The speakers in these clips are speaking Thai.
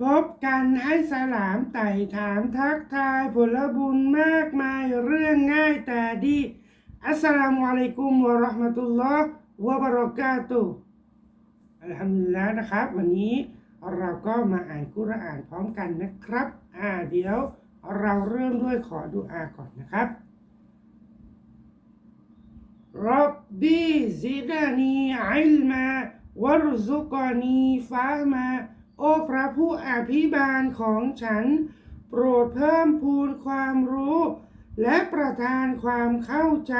พบกันให้สลามไต่ถามทักทายผลบุญมากมายเรื่องง่ายแต่ดี อัสสลามุอะลัยกุมวะราะห์มะตุลลอฮ์วะบะเราะกาตุอัลฮัมดุลิลละนะครับ วันนี้เราก็มาอ่านกุรอานพร้อมกันนะครับ อ่าเดี๋ยวเราเริ่มด้วยขอดุอาก่อนนะครับรับบีซิดานีอิลมาวรซุกานีฟามา โอ้พระผู้อภิบาลของฉัน โปรดเพิ่มพูนความรู้ และประทานความเข้าใจ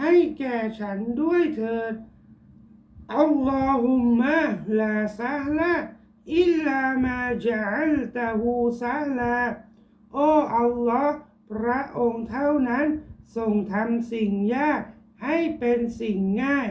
ให้แก่ฉันด้วยเถิดอัลลอฮุมมะลาซาลาอิลลามาจัลตะฮูซาลาโอ้อัลลอฮ์พระองค์เท่านั้นทรงทำสิ่งยากให้เป็นสิ่งง่าย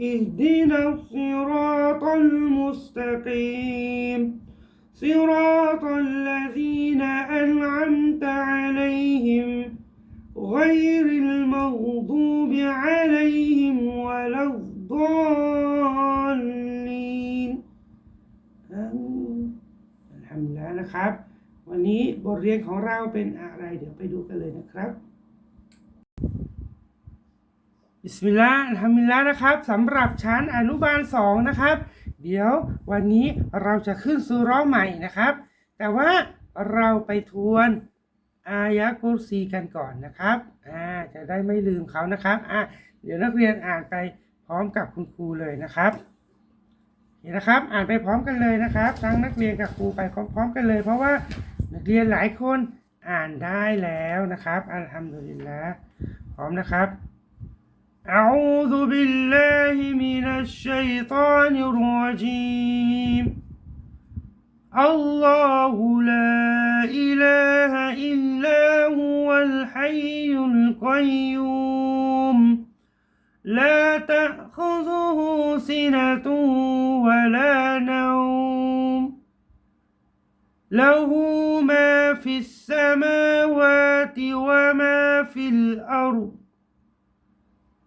اهدنا الصراط المستقيم صراط الذين أنعمت عليهم غير المغضوب عليهم ولا الضالين آمين อัลฮัมดุลิลลาห์นะครับ วันนี้บทเรียนของเราเป็นอะไร เดี๋ยวไปดูกันเลยนะครับ บิสมิลลาห์อัลฮัมดุลิลลาห์นะครับสำหรับชั้นอนุบาลสองนะครับ เดี๋ยววันนี้เราจะขึ้นซูราะห์ใหม่นะครับ แต่ว่าเราไปทวนอายะกุรซีกันก่อนนะครับอ่าจะได้ไม่ลืมเขานะครับอ่าเดี๋ยวนักเรียนอ่านไปพร้อมกับคุณครูเลยนะครับเห็นนะครับ อ่านไปพร้อมกันเลยนะครับ ทั้งนักเรียนกับครูไปพร้อมๆกันเลย เพราะว่านักเรียนหลายคนอ่านได้แล้วนะครับอัลฮัมดุลิลละพร้อมนะครับ أعوذ بالله من الشيطان الرجيم. الله لا إله إلا هو الحي القيوم. لا تأخذه سنة ولا نوم. له ما في السماوات وما في الأرض.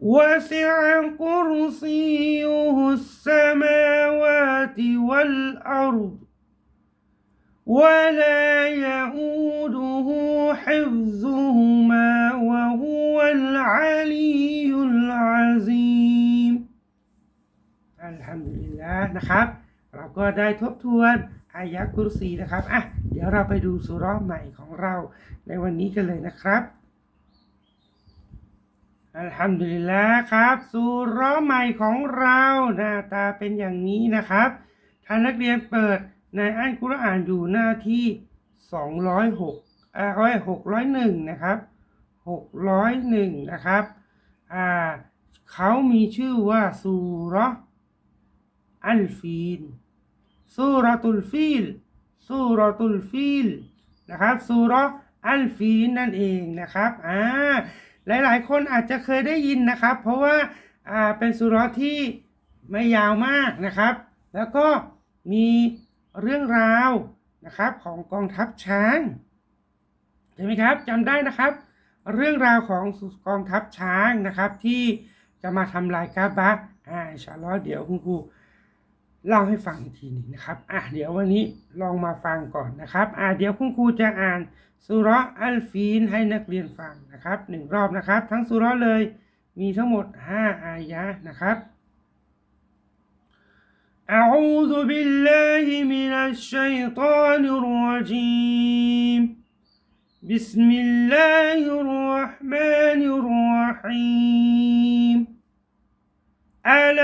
وسع كرسيه السماوات والأرض ولا يؤوده حفظهما وهو العلي العظيم الحمد لله นะครับ เราก็ได้ทบทวนอายะกุรซีนะครับอ่ะเดี๋ยวเราไปดูสุเราะห์ใหม่ของเราในวันนี้กันเลยนะครับ อัลฮัมดุลิลละครับสุเราะห์ใหม่ของเราหน้าตาเป็นอย่างนี้นะครับถ้านนักเรียนเปิดในอันกุรอานอยู่หน้าที่ 206อ่าร้อยหกร้อยหนึ่งนะครับ601นะครับอ่าเขามีชื่อว่าสุเราะห์อัลฟีนสุเรตุลฟีลสุรตุลฟีลนะครับสุราะห์อัลฟีนนั่นเองนะครับอ่า หลาย ๆ คนอาจจะเคยได้ยินนะครับ เพราะว่าอ่าเป็นสุราะห์ที่ไม่ยาวมากนะครับ แล้วก็มีเรื่องราวนะครับของกองทัพช้างใช่ไหมครับจำได้นะครับ เรื่องราวของกองทัพช้างนะครับที่จะมาทำลายกาบะอ่าอินชาอัลอเดี๋ยวคุณครู เล่าให้ฟังอีกทีหนึ่งนะครับอ่ะเดี๋ยววันนี้ลองมาฟังก่อนนะครับอ่ะเดี๋ยวคุณครูจะอ่านสุเราะห์อัลฟีนให้นักเรียนฟังนะครับหนึ่งรอบนะครับ ทั้งสุเราะห์เลยมีทั้งหมด 5 อายะห์นะครับ أعوذ بالله من الشيطان الرجيم بسم الله الرحمن الرحيم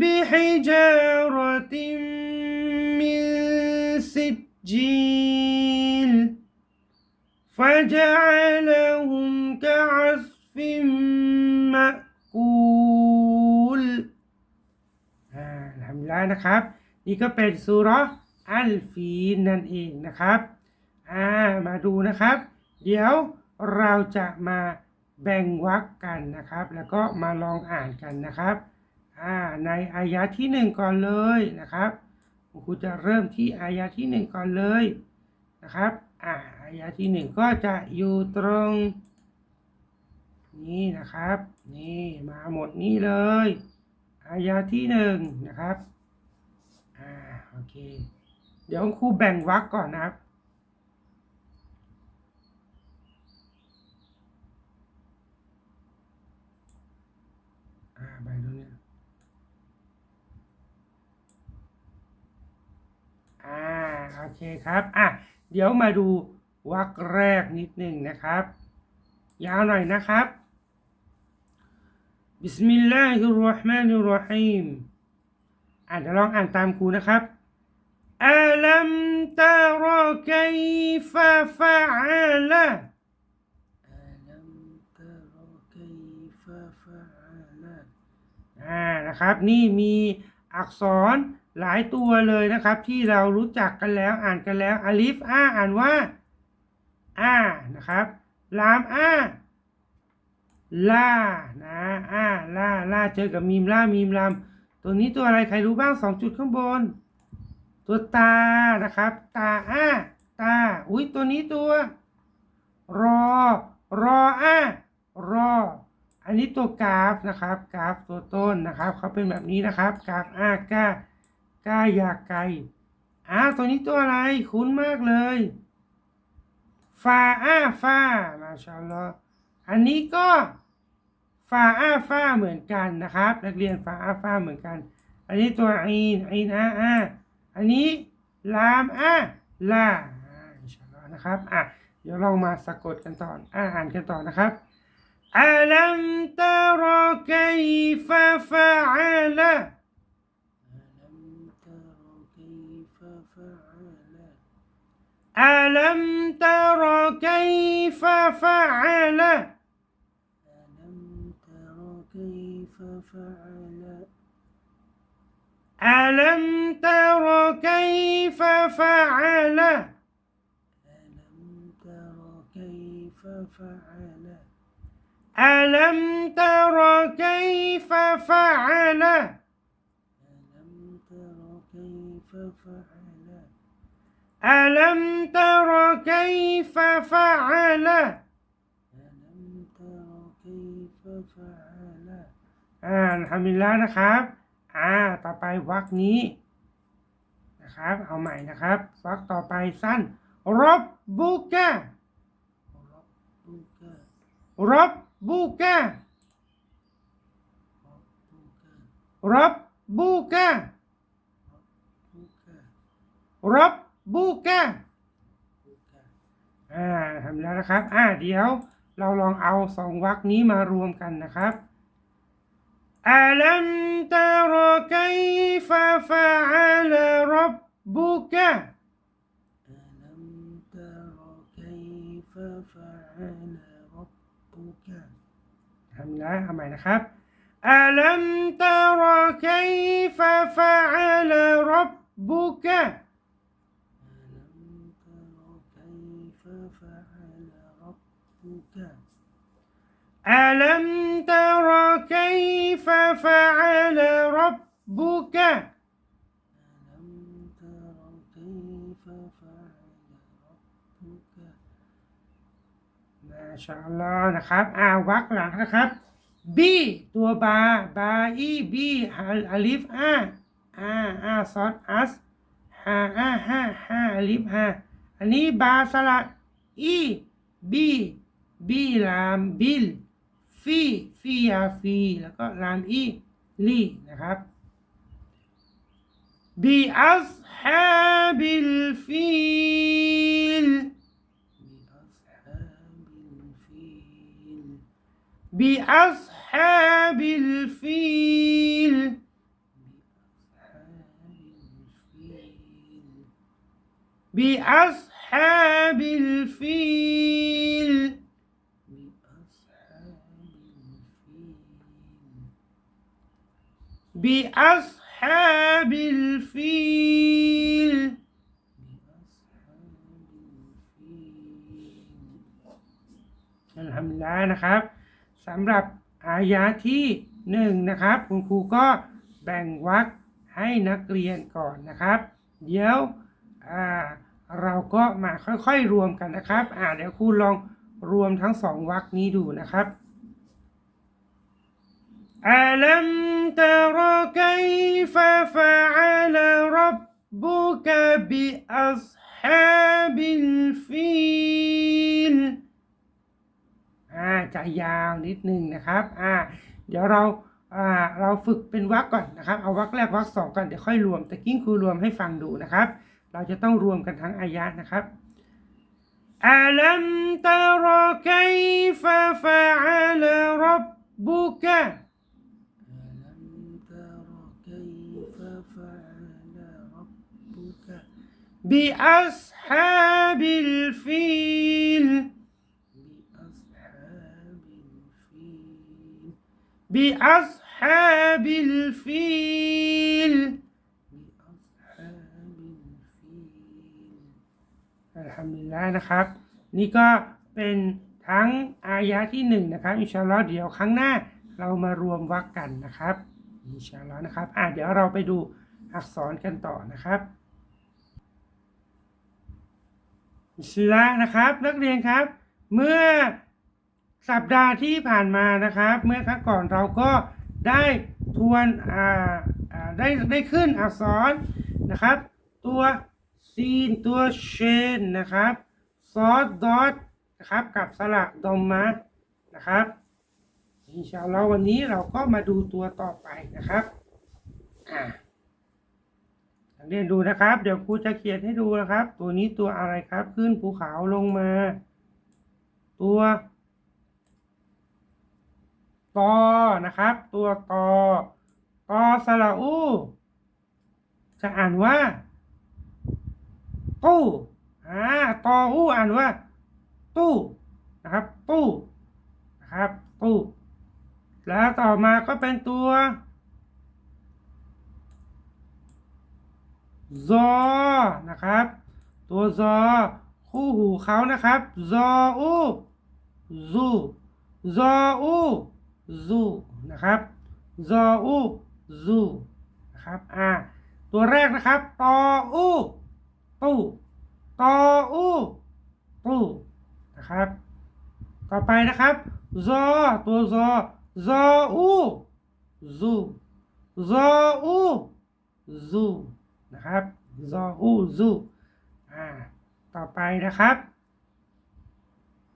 بحجارة من سجيل فجعلهم كعصف مأكول อ่าทำแล้วนะครับ นี่ก็เป็นสุเราะห์อัลฟีนนั่นเองนะครับอ่ามาดูนะครับ เดี๋ยวเราจะมาแบ่งวรรคกันนะครับ แล้วก็มาลองอ่านกันนะครับ อ่าในอายะที่หนึ่งก่อนเลยนะครับคุณครูจะเริ่มที่อายะที่หนึ่งก่อนเลยนะครับอ่าอายะที่หนึ่งก็จะอยู่ตรงนี่นะครับ นี่มาหมดนี่เลยอายาที่หนึ่งนะครับอ่าโอเค เดี๋ยวครูแบ่งวรรคก่อนนะครับ อ่าไปตรงเนี้ย อ่าโอเคครับอะเดี๋ยวมาดูวรรคแรกนิดหนึ่งนะครับ ยาวหน่อยนะครับบิสมิลลาฮิรเราะห์มานิรเราะฮีมอ่านเดี๋ยวลองอ่านตามครูนะครับอัลัมตะรอกัยฟะฟะอะละอัลัมตะรอกัยฟะฟะอะละอ่านะครับ นี่มีอักษร หลายตัวเลยนะครับ ที่เรารู้จักกันแล้วอ่านกันแล้วอลิฟอาอ่านว่าอานะครับลามอาล่านะอาล่าล่าเจอกับมีมล่ามีมลามตัวนี้ตัวอะไรใครรู้บ้างสองจุดข้างบน ตัวตานะครับ ตาอาตาอุ้ยตัวนี้ตัว รอ รออารอ อันนี้ตัวกราฟนะครับ กราฟตัวต้นนะครับเขาเป็นแบบนี้นะครับ กราฟอากา กายาไกอ้าวตัวนี้ตัวอะไร คุ้นมากเลยฟาอาฟามาชาลออันนี้ก็ฟาอาฟาเหมือนกันนะครับ นักเรียนฟาอาฟาเหมือนกัน อันนี้ตัวอีนอีนอาอาอันนี้ลามอาลาอ่าอินชาลอนะครับอะเดี๋ยวเรามาสะกดกันต่ออ่าอ่านกันต่อนะครับอัลัมตะรอกัยฟะฟะอะละ ألم تر كيف فعل؟ ألم تر كيف فعل؟ ألم تر كيف فعل؟ ألم تر كيف فعل ألم تر كيف فعل ألم تر كيف فعل อ่าทำมิลแล้วนะครับ อ่า ต่อไปวรรคนี้นะครับ เอาใหม่นะครับวรรคต่อไปสั้น รบบุกะ ربك รบบุกะ ربك รบบุกะ ربك รบบุกะ บูก้าอ่าทำแล้วนะครับ อ่าเดี๋ยว เราลองเอาสองวรรคนี้มารวมกันนะครับอัลัมตารกัยฟะฟะอัลรับบุกะอัลัมตารกัยฟะฟะอาลรับบุกะทำแล้วทำไมนะครับอัลัมตารกัยฟะฟะอัลรับบุกะ فعل ربك ألم تر كيف فعل ربك ألم تر كيف فعل ربك มาชาอัลลอฮ์นะครับอาวักหลังนะครับ B ตัวบาบาอีบีอาลิฟอาอาอาซอสอัสฮาอาฮาฮาอาลิฟฮาอันนี้บาสละ อีบีบีลามบิลฟีฟียาฟีแล้วก็ลามอีลีนะครับ بأصحاب الفيل بأصحاب بأصحاب الفيل الفيل بأصحاب الفيل بأصحاب بأصحاب الفيل الفيلอัลฮัมดุลิล ฮ ลาห์นะครับสำหรับอายะที่หนึ่งนะครับ คุณครูก็แบ่งวรรคให้นักเรียนก่อนนะครับ เดี๋ยวอ่า เราก็มาค่อยๆรวมกันนะครับ อ่าเดี๋ยวครูลองรวมทั้งสองวรรคนี้ดูนะครับ ألم تر كيف فعل ربك بأصحاب الفيل อ่าจะยาวนิดนึงนะครับ อ่า เดี๋ยวเรา อ่า เราฝึกเป็นวรรคก่อนนะครับ เอาวรรคแรกวรรคสองก่อน เดี๋ยวค่อยรวม แต่กิ้งครูรวมให้ฟังดูนะครับ เราจะต้องรวมกันทั้งอายะนะครับ ألم تر كيف فعل ربك ألم تر كيف فعل ربك بأصحاب الفيل بأصحاب الفيل بأصحاب الفيل อัลฮัมดุลิลลาห์นะครับ นี่ก็เป็นทั้งอายะที่หนึ่งนะครับอินชาอัลลอฮ์เดี๋ยวครั้งหน้าเรามารวมวรรคกันนะครับอินชาอัลลอฮ์นะครับอ่าเดี๋ยวเราไปดูอักษรกันต่อนะครับบิสลลานะครับ นักเรียนครับ เมื่อสัปดาห์ที่ผ่านมานะครับ เมื่อครั้งก่อนเราก็ได้ทวนอ่าอ่าได้ได้ขึ้นอักษรนะครับ ตัว ซีนตัวเชนนะครับซอสดอทนะครับกับสระดอมมะนะครับอินชาอัลลอฮ์วันนี้เราก็มาดูตัวต่อไปนะครับอ่านักเรียนดูนะครับ เดี๋ยวครูจะเขียนให้ดูนะครับ ตัวนี้ตัวอะไรครับ ขึ้นภูเขาลงมา ตัวตอนะครับ ตัวตอตอสระอูจะอ่านว่า ตู้อ่าตออูอ่านว่า ตู้นะครับ ตู้นะครับตู้ แล้วต่อมาก็เป็นตัวซอนะครับ ตัวซอคู่หูเขานะครับซออูซูซออูซูนะครับซออูซูนะครับอ่าตัวแรกนะครับตออู ตู้ตออูตู้นะครับ ต่อไปนะครับซอตัวซอซออูซูซออูซูนะครับซออูซูอ่าต่อไปนะครับ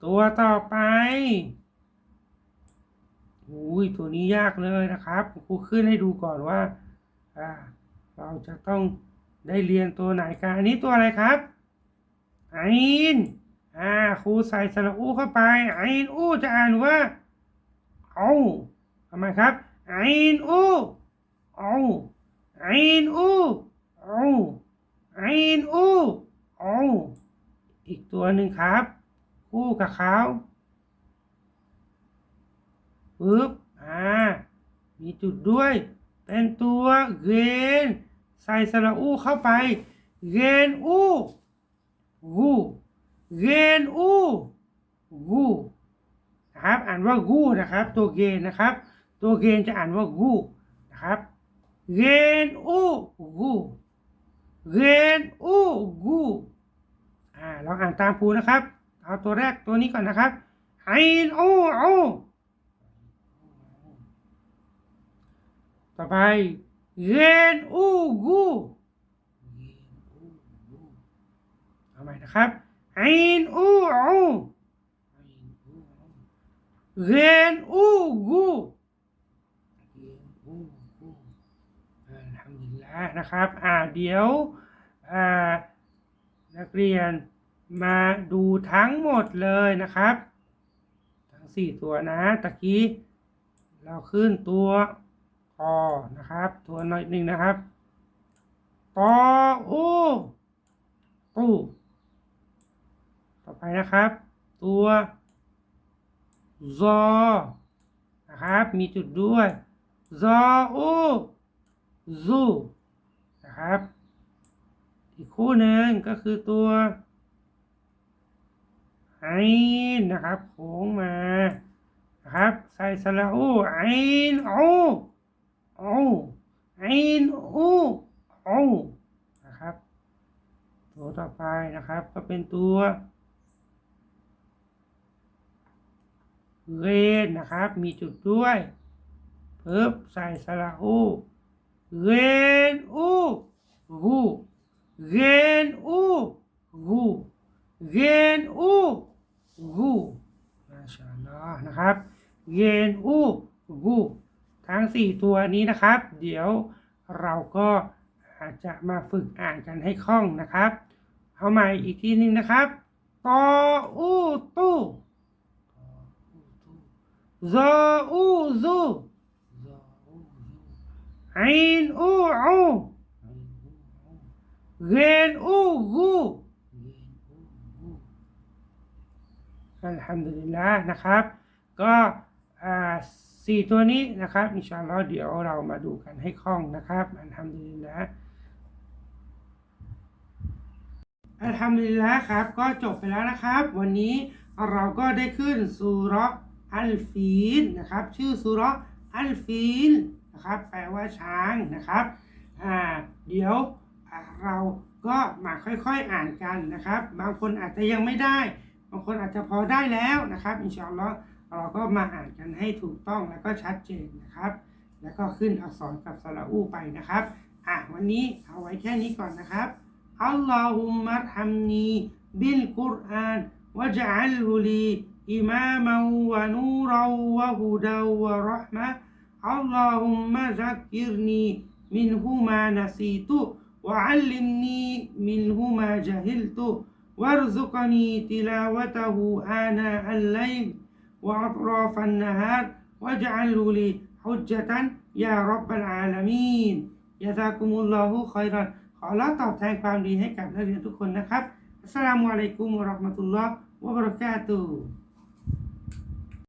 ตัวต่อไปอุ้ยตัวนี้ยากเลยนะครับครูขึ้นให้ดูก่อนว่าอ่าเราจะต้อง ได้เรียนตัวไหนกันอันนี้ตัวอะไรครับไอินอ่าครูใส่สระอูเข้าไปไอินอูจะอ่านว่าเอาทำไมครับไอินอูเอาไอินอูเอาไอินอูเอาอีกตัวหนึ่งครับคู่กับเขาปึ๊บอ่ามีจุดด้วย เป็นตัวเกน ใส่สระอูเข้าไปเกนอูกูเกนอูกูนะครับ อ่านว่ากูนะครับ ตัวเกนนะครับ ตัวเกนจะอ่านว่ากูนะครับเกนอูกูเกนอูกูอ่าลองอ่านตามครูนะครับ เอาตัวแรกตัวนี้ก่อนนะครับไอนอูอูต่อไป เกนอูกูเย็นอูอูเอาใหม่นะครับไอนอูอูเกนอูกูเย็นอูอูอัลฮัมดุลิลละนะครับ อ่าเดี๋ยวอ่านักเรียนมาดูทั้งหมดเลยนะครับ ทั้งสี่ตัวนะตะกี้ เราขึ้นตัว อนะครับตัวหน่อยหนึ่งนะครับตออูตูต่อไปนะครับ ตัวซอนะครับ มีจุดด้วยซออูซูนะครับ อีกคู่หนึ่งก็คือตัวไอนะครับโค้งมานะครับ ใส่สระอูไอนอู อูไอนอูอูนะครับตัวต่อไปนะครับก็เป็นตัวเรนนะครับ มีจุดด้วยเพิ่มใส่สระอูเรนอูรูเรนอูรูเรนอูรูมาชาลอฮ์นะครับเรนอูรู ทั้งสี่ตัวนี้นะครับ เดี๋ยวเราก็อาจจะมาฝึกอ่านกันให้คล่องนะครับ เอาใหม่อีกทีนึงนะครับตออูตูตออูตูซออูซูซออูซูไอนอูอูไอ้อูอูเรนอูรูเย็นอูอูอัลฮัมดุลิลละนะครับ ก็อ่า สี่ตัวนี้นะครับอินชาอัลลอฮ์เดี๋ยวเรามาดูกันให้คล่องนะครับอัลฮัมดุลิลละอัลฮัมดุลิลละครับ ก็จบไปแล้วนะครับ วันนี้เราก็ได้ขึ้นสุเราะห์อัลฟีนนะครับ ชื่อสุเราะห์อัลฟีนนะครับ แปลว่าช้างนะครับอ่าเดี๋ยวเราก็มาค่อยๆอ่านกันนะครับ บางคนอาจจะยังไม่ได้ บางคนอาจจะพอได้แล้วนะครับอินชาอัลลอฮ์ เราก็มาอ่านกันให้ถูกต้องแล้วก็ชัดเจนนะครับ แล้วก็ขึ้นอักษรกับสระอู้ไปนะครับอะวันนี้เอาไว้แค่นี้ก่อนนะครับอัลลอฮุมมะฮัมนีบิลกุรอานวะจัลฮุลีอิมามัวะนูรวะฮุดาวะรหมะอัลลอฮุมมะซักกิรนีมินหุมานาซีตุวะอัลลิมนีมินหุมาจาฮิลตุวะรซุกนีติลาวะตะฮูอานาอัลไลล์ وأطراف النهار واجعله لي حجة يا رب العالمين ยาซากุมุลลอฮุคอยรอนขอรับตอบแทนความดีให้กับนักเรียนทุกคนนะครับ อัสสลามุอะลัยกุมวะเราะห์มะตุลลอฮ์วะบะเราะกาตุฮ์